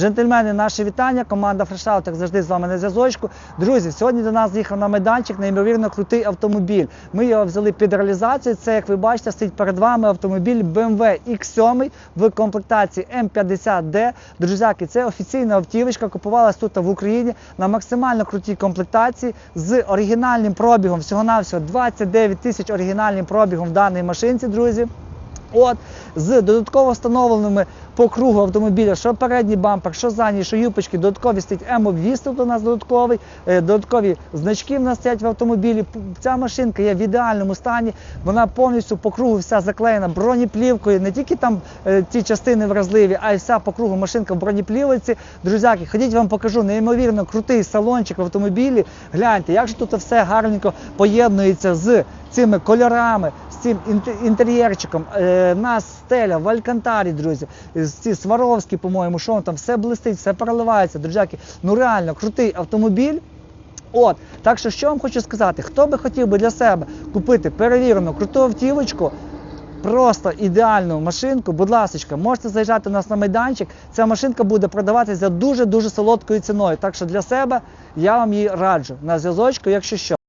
Джентльмени, наше вітання. Команда Фрешаут, як завжди, з вами на зв'язочку. Друзі, сьогодні до нас з'їхав на майданчик неймовірно крутий автомобіль. Ми його взяли під реалізацію. Це, як ви бачите, стоїть перед вами автомобіль BMW X7 в комплектації М50D. Друзяки, це офіційна автівочка, купувалась тут в Україні на максимально крутій комплектації з оригінальним пробігом. Всього-навсього 29 тисяч оригінальним пробігом в даній машинці, друзі. От з додатково встановленими по кругу автомобіля, що передній бампер, що задній, що юпочки, додаткові стоїть М-обвіз тут у нас додатковий, е, додаткові значки в нас стоять в автомобілі. Ця машинка є в ідеальному стані, вона повністю по кругу вся заклеєна бронеплівкою, не тільки там е, ті частини вразливі, а й вся по кругу машинка в бронеплівці. Друзяки, ходіть вам покажу неймовірно крутий салончик в автомобілі. Гляньте, як же тут все гарненько поєднується з цими кольорами, з цим інте- інтер'єрчиком. Е, нас стеля в Алькантарі, друзі, ці Сваровські, по-моєму, що там все блистить, все переливається, друзяки. Ну реально крутий автомобіль. От, так що що вам хочу сказати, хто би хотів би для себе купити перевірену круту автівочку, просто ідеальну машинку, будь ласка, можете заїжджати у нас на майданчик. Ця машинка буде продаватися дуже-дуже солодкою ціною. Так що для себе я вам її раджу на зв'язочку, якщо що.